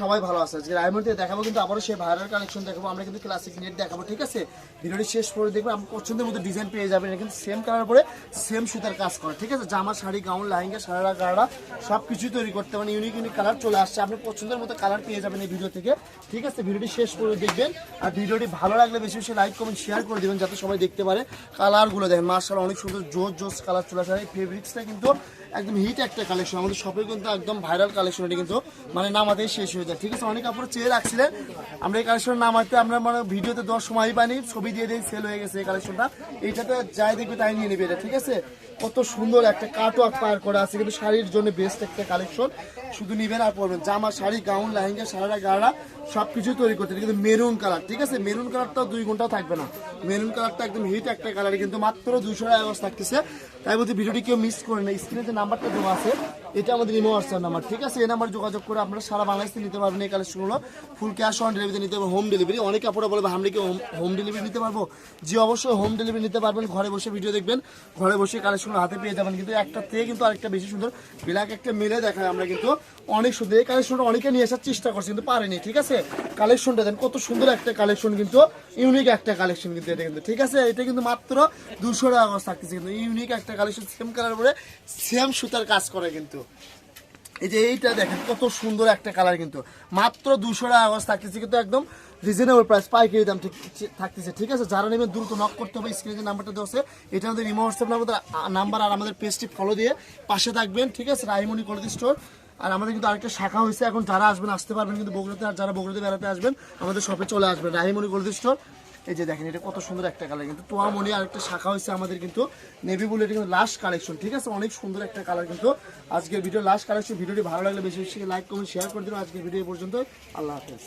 সবাই ভালো আছে। আজকে রায়মন্ডে দেখাবো কিন্তু আবারও সেই ভাইরাল কালেকশন দেখাবো। আমরা কিন্তু ক্লাসিক নেট দেখাবো, ঠিক আছে? ভিডিওটি শেষ করে দেখব আপনার পছন্দের মতো ডিজাইন পেয়ে যাবেন। কিন্তু সেম কালার পরে সেম সুতার কাজ করে, ঠিক আছে? জামা, শাড়ি গাউন লাহেঙ্গা, সারারা, গাড়া সব কিছুই তৈরি করতে মানে ইউনিক ইউনিক কালার চলে আসছে। আপনি পছন্দের মতো কালার পেয়ে যাবেন এই ভিডিও থেকে, ঠিক আছে? ভিডিওটি শেষ করে দেখবেন। আর ভিডিওটি ভালো লাগলে বেশি বেশি লাইক কমেন্ট শেয়ার করে দেবেন যাতে সবাই দেখতে পারে। কালারগুলো দেখেন মার্শাল অনেক সুন্দর, জোস জোস কালার চলে আসে। এই ফেব্রিক্সটা কিন্তু একদম হিট একটা কালেকশন আমাদের শপে কিন্তু একদম ভাইরাল কালেকশন এটা কিন্তু মানে নামাতেই শেষ হয়ে যায়। ঠিক আছে, অনেক আপনারা চেয়ে রাখছিলেন। আমরা এই কালেকশন নামাতে, আমরা মানে ভিডিওতে দেওয়ার সময় পাইনি, ছবি দিয়ে দিয়ে সেল হয়ে গেছে এই কালেকশনটা এইটাতে যাই দেখবে তাই নিয়ে নেবে এটা, ঠিক আছে? কত সুন্দর একটা কাট ওয়ার্ক পার করা আছে, কিন্তু শাড়ির জন্য বেস্ট একটা কালেকশন শুধু নিবেন আর পরবেন। জামা, শাড়ি গাউন লেহেঙ্গা সারারা গাড়া সব কিছু তৈরি করতে কিন্তু মেরুন কালার ঠিক আছে? মেরুন কালারটাও দুই ঘন্টাও থাকবে না। মেরুন কালারটা একদম হিট একটা কালার কিন্তু মাত্র দুশো টাকা থাকতেছে। তাই বলতে ভিডিওটি কেউ মিস করে না স্ক্রিনে যে নাম্বারটা দেওয়া আছে। এটা আমাদের ইমো হোয়াটসঅ্যাপ নাম্বার। ঠিক আছে? এই নাম্বার যোগাযোগ করে আপনারা সারা বাংলাদেশে নিতে পারবেন, এই কালেকশনগুলো ফুল ক্যাশ অন ডেলিভারি নিতে পারবেন হোম ডেলিভারি অনেক কাপড়ে বলবে আমরা কি হোম ডেলিভারি নিতে পারব? জি, অবশ্যই হোম ডেলিভারি নিতে পারবেন। ঘরে বসে ভিডিও দেখবেন। ঘরে বসে কালেকশনগুলো হাতে পেয়ে যাবেন। কিন্তু একটা থেকে কিন্তু আরেকটা বেশি সুন্দর ব্ল্যাক একটা মিলে দেখায়। আমরা কিন্তু অনেক সুন্দর, এই কালেকশনটা অনেকে নিয়ে আসার চেষ্টা করছে, কিন্তু পারেনি। ঠিক আছে? কালেকশনটা দেন, কত সুন্দর একটা কালেকশন কিন্তু ইউনিক একটা কালেকশন কিন্তু এটা কিন্তু। ঠিক আছে? এটা কিন্তু মাত্র দুশো টাকা থাকতেছে, কিন্তু ইউনিক একটা কালেকশন সেম কালার পরে সেম সুতার কাজ করে কিন্তু। এই যে এইটা দেখেন, কত সুন্দর একটা কালার কিন্তু। মাত্র দুশো টাকা গজ থাকতেছে কিন্তু একদম রিজনেবল প্রাইস পাইকারি দাম ঠিক থাকতেছে, ঠিক আছে? যারা নেবেন দ্রুত নক করতে হবে স্ক্রিনে যে নাম্বারটা দেওয়া আছে, এটা আমাদের ইমো হোয়াটসঅ্যাপ নাম্বার নাম্বার আর আমাদের পেজটি ফলো দিয়ে পাশে থাকবেন, ঠিক আছে? রাইমনি কলেজ স্টোর আর আমাদের কিন্তু আরেকটা শাখা হয়েছে, এখন যারা আসবেন, আসতে পারবেন কিন্তু বগুড়াতে, আর যারা বগুড়াতে বেড়াতে আসবেন, আমাদের শপে চলে আসবেন রাহিমনি কলেজ স্টোর এই যে দেখেন, এটা কত সুন্দর একটা কালার কিন্তু তোয়ামনি আরেকটা শাখা হয়েছে আমাদের কিন্তু নেভি বুলেট কিন্তু লাস্ট কালেকশন ঠিক আছে? অনেক সুন্দর একটা কালার কিন্তু আজকের ভিডিও লাস্ট কালেকশন ভিডিওটি ভালো লাগলে বেশি বেশি লাইক কমেন্ট শেয়ার করে দিন আজকের ভিডিও পর্যন্ত আল্লাহ হাফেজ।